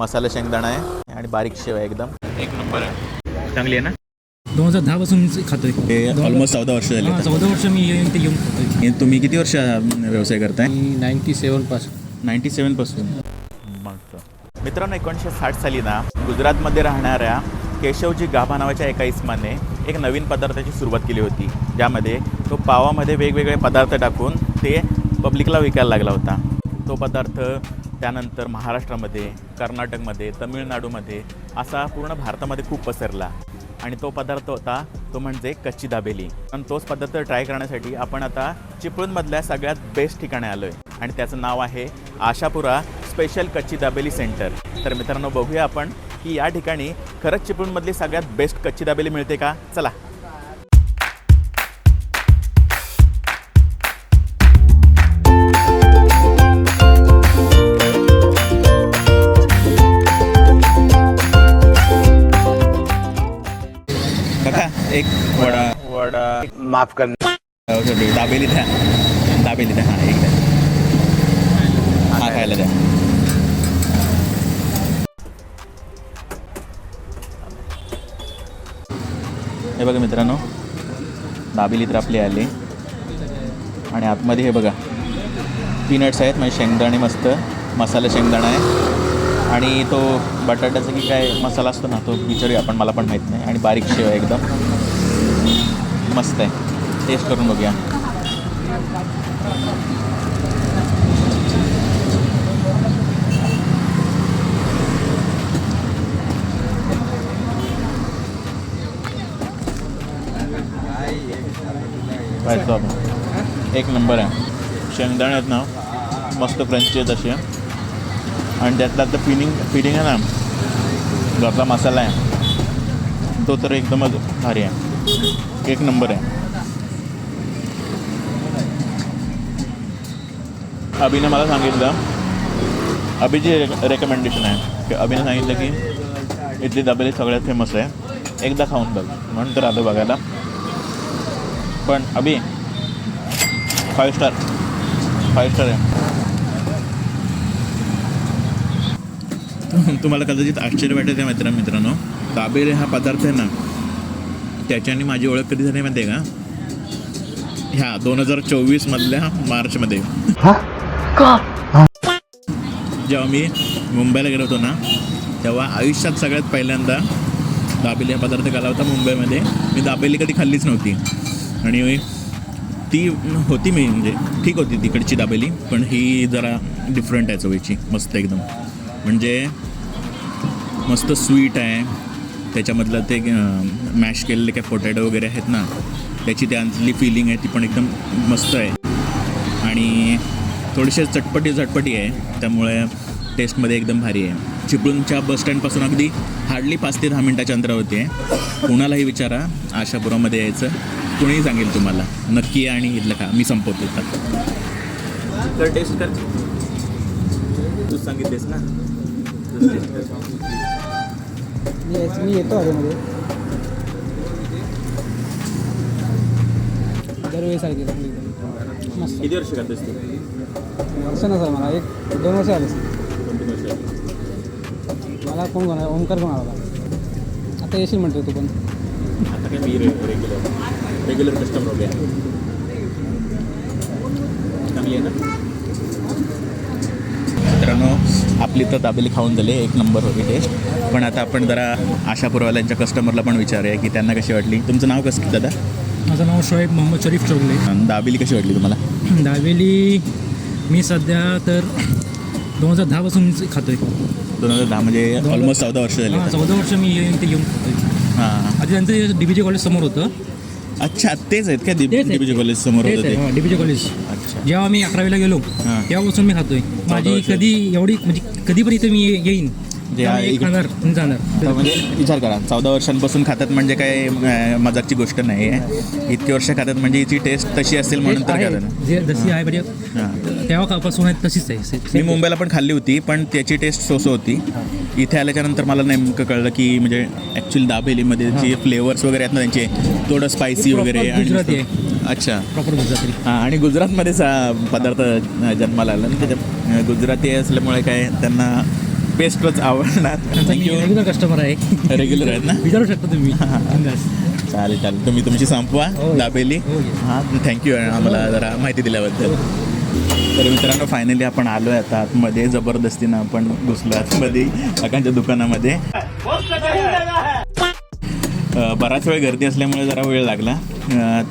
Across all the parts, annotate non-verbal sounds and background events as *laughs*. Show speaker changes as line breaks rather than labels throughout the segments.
मसाला शेंगदाणा आहे आणि बारीक शेव आहे एकदम. एक नंबर आहे. चांगली आहे ना?
दोन हजार दहा पासून खातोय.
हे ऑलमोस्ट चौदा वर्ष झाली आता.
चौदा वर्ष मी येऊन ते येऊन खातोय.
हे तुम्ही किती वर्ष हा व्यवसाय करताय?
मी नाईन्टी सेवनपासून.
नाईन्टी सेवनपासून मित्रांनो एकोणीसशे साठ साली ना गुजरातमध्ये राहणाऱ्या केशवजी गाभा नावाच्या एका इस्माने एक नवीन पदार्थाची सुरुवात केली होती. ज्यामध्ये तो पावामध्ये वेगवेगळे पदार्थ टाकून ते पब्लिकला विकायला लागला होता. तो पदार्थ त्यानंतर महाराष्ट्रामध्ये कर्नाटकमध्ये तमिळनाडूमध्ये असा पूर्ण भारतामध्ये खूप पसरला. आणि तो पदार्थ होता तो म्हणजे कच्ची दाबेली. आणि तोच पदार्थ ट्राय करण्यासाठी आपण आता चिपळूणमधल्या सगळ्यात बेस्ट ठिकाणी आलो आहे आणि त्याचं नाव आहे आशापुरा स्पेशल कच्ची दाबेली सेंटर तर मित्रांनो बघूया आपण की या ठिकाणी खरंच चिपळूणमधली सगळ्यात बेस्ट कच्ची दाबेली मिळते का? चला.
माफ
कर दाबेली द्या. दाबेली द्या. एक द्या. हा खायला द्या. हे बघा मित्रांनो दाबेली तर आपली आली. आणि आतमध्ये हे बघा पीनट्स आहेत म्हणजे शेंगदाणे मस्त मसाला शेंगदाणा आहे. आणि तो बटाट्याचा की काय मसाला असतो ना तो विचारूया आपण मला पण माहीत नाही. आणि बारीक शेव एकदम. मस्त आहे. टेस्ट करून बघूया. एक नंबर आहे. शेंगदाणे आहेत ना मस्त क्रंची आहेत असे. आणि त्यातला आता फिलिंग फिलिंग आहे ना. घरचा मसाला आहे. तो तर एकदमच भारी आहे. एक नंबर आहे. अभिने मला सांगितलं अभिची रेकमेंडेशन आहे. की अभिने सांगितलं की इथली दाबेली सगळ्यात फेमस आहे. एकदा खाऊन बघ. म्हणून तर आलो बघायला. पण अभि फाईव्ह स्टार फाईव्ह स्टार आहे. *laughs* तुम्हाला कदाचित आश्चर्य वाटत आहे मित्र मित्रांनो. दाबेले हा पदार्थ आहे ना त्याच्याने माझी ओळख कधी झाली माहिती आहे का? ह्या दोन हजार चोवीसमधल्या मार्चमध्ये. जेव्हा मी मुंबईला गेलो होतो ना तेव्हा आयुष्यात सगळ्यात पहिल्यांदा दाबेली हा पदार्थ खाल्ला होता मुंबईमध्ये. मी दाबेली कधी खाल्लीच नव्हती. आणि ती होती मी म्हणजे ठीक होती तिकडची दाबेली पण ही जरा डिफरंट आहे चवीची मस्त एकदम. म्हणजे मस्त स्वीट आहे. त्याच्यामधलं ते मॅश केलेले काय पोटॅटो वगैरे आहेत ना त्याची त्यातली फिलिंग आहे ती पण एकदम मस्त आहे. आणि थोडीशी चटपटी झटपटी आहे त्यामुळे टेस्टमध्ये एकदम भारी आहे. चिपळूणच्या बसस्टँडपासून अगदी हार्डली पाच ते दहा मिनटाच्या अंतरावरती आहे. कुणालाही विचारा आशापुरामध्ये यायचं. कुणीही सांगेल तुम्हाला. नक्की या आणि इथलं का मी संपवतो तर टेस्ट कर. तू सांगितलेस ना.
येस मी येतो आधीमध्ये दरवेळी सारखी चांगली एकदम. मस्त.
किती वर्ष करतेस तू?
वर्ष नसेल मला एक दोन वर्ष आले मला कोण कोण ओंकार कोण आला? आता येशील म्हणतो तू पण.
आता काय मी रेग्युलर रेग्युलर कस्टमर हो गया चांगली आहे ना? मित्रांनो आपली तर दाबेली खाऊन झाली एक नंबर होती टेस्ट पण आता आपण जरा आशापुरवाल्यांच्या कस्टमरला पण विचारूया की त्यांना कशी वाटली. तुमचं नाव कसं दादा?
माझं नाव शोएब मोहम्मद शरीफ चौगले.
आणि दाबेली कशी वाटली तुम्हाला?
दावेली मी सध्या तर दोन हजार दहापासून खातोय.
दोन हजार दहा म्हणजे ऑलमोस्ट चौदा वर्ष झाली
चौदा वर्ष मी येऊन ते येऊन खातोय.
हां.
आधी त्यांचं डी बी जे कॉलेज समोर होतं.
अच्छा तेच आहेत का
तेच आहे.
डीबीजी कॉलेज समोर होतं ते
डी बी जे कॉलेज
अच्छा
जेव्हा मी अकरावीला गेलो
हां.
तेव्हापासून मी खातोय माझी
वर्ष.
कधी एवढी म्हणजे कधी पण इथे मी ये- येईन एक
इकडे-
खाणार जाणार.
म्हणजे विचार करा चौदा वर्षांपासून खातात म्हणजे काय अं, मजाकची गोष्ट नाही आहे. इतकी वर्ष खातात म्हणजे हिची टेस्ट तशी असेल म्हणून तर
आहे.
खातात
जे जशी आहे म्हणजे तेव्हापासून आहे तशीच आहे. से-
मी मुंबईला पण खाल्ली होती पण त्याची टेस्ट सोसो होती. इथे आल्याच्यानंतर मला नेमकं कळलं की म्हणजे ॲक्च्युली दाबेलीमध्ये जे फ्लेवर्स वगैरे आहेत ना त्यांचे थोडं स्पायसी
proper
वगैरे आणि अच्छा.
प्रॉपर गुजराती.
हां आणि गुजरातमध्येच हा पदार्थ जन्माला आला. ना त्याच्या गुजराती असल्यामुळे काय त्यांना बेस्टच आवडणार. थँक्यू
रेग्युलर कस्टमर आहे.
रेग्युलर आहेत ना?
विचारू शकता तुम्ही.
चालेल चालेल. तुम्ही तुमची संपवा.
हो.
दाबेली.
हो.
हां. थँक्यू आम्हाला जरा माहिती दिल्याबद्दल. तर मित्रांनो फायनली आपण आलो आहे आता आतमध्ये. जबरदस्तीनं आपण घुसलो आतमध्ये काकांच्या दुकानामध्ये. बराच वेळ गर्दी असल्यामुळे जरा वेळ लागला.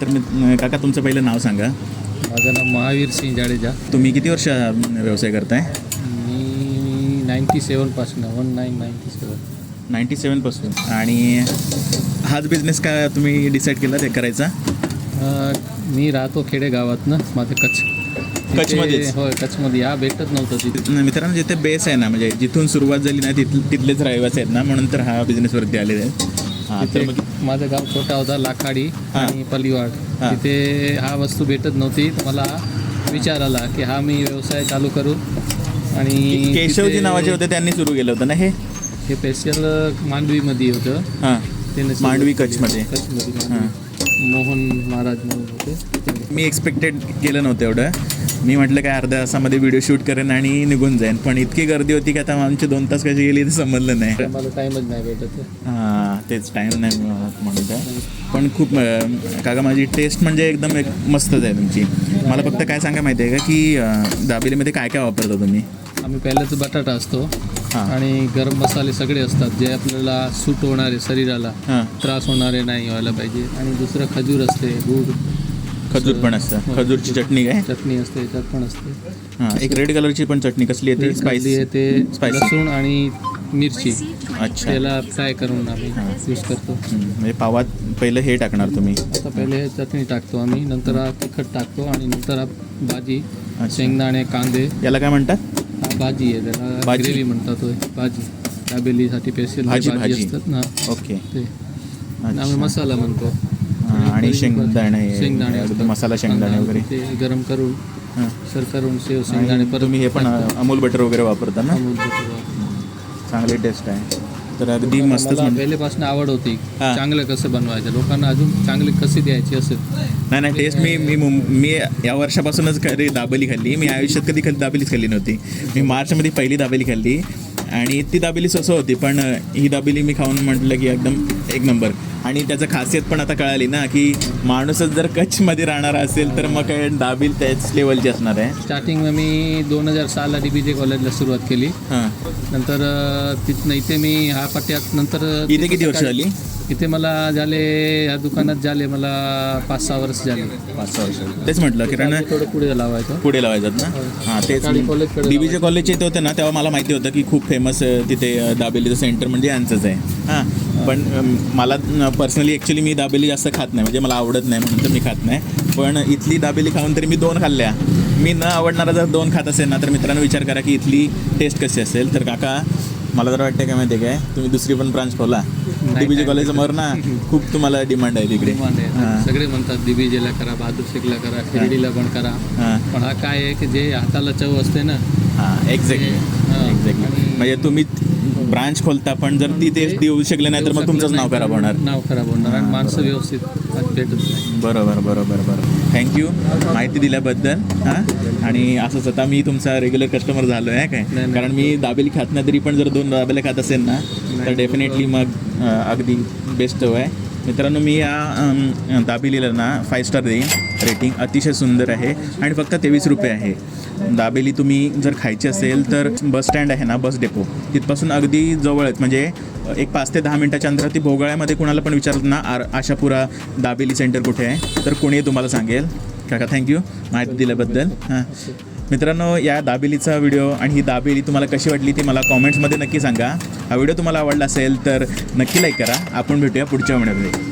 तर मी काका तुमचं पहिलं नाव सांगा.
माझं नाव महावीर सिंग जाडेजा.
तुम्ही किती वर्ष व्यवसाय करताय?
Ninety सेवनपासून one nine ninety seven
ninety सेवनपासून आणि हाच बिझनेस का तुम्ही डिसाईड केला ते करायचा?
मी राहतो खेडेगावात ना माझं कच्छ. तिथे-
कच्छमध्येच?
होय कच्छमध्ये हा भेटत नव्हतं तिथे.
मित्रांनो जिथे बेस आहे ना म्हणजे जिथून सुरुवात झाली ना तिथ तिथलेच रहिवासी आहेत ना म्हणून तर हा बिझनेसवरती आलेले आहेत हां तर
तिथे
मग
माझं गाव छोटा होता लाखाडी
हा.
आणि पलिवाड
हा.
तिथे हा वस्तू भेटत नव्हती. तर मला विचार आला की हा मी व्यवसाय चालू करू. आणि
केशवजी नावाचे होते त्यांनी सुरू केलं होतं ना हे?
हे स्पेशल मांडवीमध्ये होतं.
हां.
त्याने सुरू
मांडवी
केलं.
कच्छमध्ये.
कच्छमध्ये
हां.
मोहन महाराज म्हणून होते.
मी एक्सपेक्टेड केलं नव्हतं एवढं. मी म्हटलं काय अर्ध्या तासामध्ये व्हिडिओ शूट करेन आणि निघून जाईन. पण इतकी गर्दी होती की आता आमचे दोन तास कशी गेली ते समजलं नाही.
टाईमच नाही भेटत.
हां तेच टाईम नाही मिळत म्हणून काय पण खूप अं, काका माझी टेस्ट म्हणजे एकदम एक मस्तच आहे तुमची. मला फक्त काय सांगा माहिती आहे का की अं, दाबेलीमध्ये काय काय वापरता तुम्ही?
आम्ही पहिल्याच बटाटा असतो
हां.
आणि गरम मसाले सगळे असतात जे आपल्याला सूट होणारे शरीराला
हां.
त्रास होणारे नाही व्हायला पाहिजे. आणि दुसरं खजूर असते गुड
खजूर पण असतं. खजूरची चटणी काय?
चटणी असते त्यात पण असते.
हां एक रेड कलरची पण चटणी कसली आहे ती
Red
स्पायसी
आहे ते
Spicy.
लसूण आणि मिरची.
अच्छा.
त्याला फ्राय करून आम्ही
हां.
यूज करतो.
म्हणजे पावात पहिलं हे टाकणार तुम्ही.
आता पहिले चटणी टाकतो आम्ही नंतर हा तिखट टाकतो आणि नंतर हा भाजी. शेंगदाणे कांदे.
याला काय म्हणतात?
हा भाजी आहे त्याला
भाजी?
ग्रेव्ही म्हणतात होय भाजी दाबेलीसाठी स्पेशल
भाजी,
भाजी. असतात ना
ओके
ते आम्ही
अच्छा.
मसाला म्हणतो
हां, आणि शेंगदाणे
शेंगदाणे असतात.
मसाला शेंगदाणे वगैरे
ते गरम करून
हां.
सर करून शेव शेंगदाणे
आणि
परत
तुम्ही हे पण. अमूल बटर वगैरे वापरता ना
अमूल बटर वापरतो.
चांगली टेस्ट आहे तर अगदी म्हणजे
पहिल्यापासून आवड होती
हा.
चांगलं कसं बनवायचं. लोकांना अजून चांगले कसे द्यायचे असेल
नाही नाही टेस्ट मी मी मुं- मी या वर्षापासूनच कधी दाबेली खाल्ली. मी आयुष्यात कधी खाली दाबेलीच खाल्ली नव्हती. मी मार्चमध्ये पहिली दाबेली खाल्ली. आणि ती दाबेली स्वस्त होती पण ही दाबेली मी खाऊन म्हटलं की एकदम एक नंबर. आणि त्याचं खासियत पण आता कळाली ना की माणूसच जर कच्छमध्ये राहणार असेल तर मग काय दाबेली त्याच लेवलची असणार आहे.
स्टार्टिंग मी दोन हजार सहाला डी बी जे कॉलेजला सुरुवात केली.
हां.
नंतर तिथनं इथे मी हा पट्ट्यात नंतर
इथे किती वर्ष झाली?
इथे मला झाले या दुकानात झाले मला पाच सहा वर्ष झाले.
पाच सहा वर्ष तेच म्हटलं कारण
थोडं पुढे लावायचं.
पुढे लावायच्यात ना? हां. तेच
सकाळी कॉलेजकडे
डी बी जे कॉलेजचे इथे होते ना तेव्हा मला माहिती होतं की खूप फेमस तिथे दाबेलीचं सेंटर म्हणजे यांचंच आहे. हां. पण मला पर्सनली ॲक्च्युली मी दाबेली जास्त खात नाही. म्हणजे मला आवडत नाही म्हणून तर मी खात नाही. पण इथली दाबेली खाऊन तरी मी दोन खाल्ल्या. मी न आवडणारा जर दोन खात असेल ना तर मित्रांनो विचार करा की इथली टेस्ट कशी असेल. तर काका मला तर वाटतं काय माहिती आहे काय? तुम्ही दुसरी पण ब्रांच खोला. डी बी जे कॉलेजसमोर ना खूप तुम्हाला डिमांड आहे तिकडे.
सगळे म्हणतात डीबीजेला करा बहादूर शेखला करा शिर्डीला पण करा. पण हा काय आहे की जे हाताला चव असते ना
हां एक्झॅक्टली. एक्झॅक्टली म्हणजे तुम्ही ब्रांच खोलता पण जर ती ते देऊ शकले नाही तर मग तुमचंच नाव खराब होणार.
नाव खराब होणार आणि माणसं व्यवस्थित भेटत नाही.
बरोबर बरोबर बरोबर. थँक्यू माहिती दिल्याबद्दल हां? आणि असंच आता मी तुमचा रेग्युलर कस्टमर झालो आहे काय. कारण मी दाबेली खात नाही तरी पण जर दोन दाबेले खात असेल ना तर डेफिनेटली मग अगदी बेस्ट आहे मित्रांनो मी या दाबेलीला ना फाय स्टार देईन. रेटिंग अतिशय सुंदर आहे आणि फक्त तेवीस रुपये आहे. दाबेली तुम्ही जर खायची असेल तर बस स्टँड आहे ना बस डेपो तिथपासून अगदी जवळ आहेत. म्हणजे एक पाच ते दहा मिनटाच्या अंतरात ती भोगाळ्यामध्ये कोणाला पण विचारलं ना आर आशापुरा दाबेली सेंटर कुठे आहे तर कोणी तुम्हाला सांगेल. काका थँक्यू माहिती दिल्याबद्दल. हां. मित्रांनो या दाबेलीचा व्हिडिओ आणि ही दाबेली तुम्हाला कशी वाटली ती मला कॉमेंट्समध्ये नक्की सांगा. हा व्हिडिओ तुम्हाला आवडला असेल तर नक्की लाईक करा. आपण भेटूया पुढच्या व्हिडिओमध्ये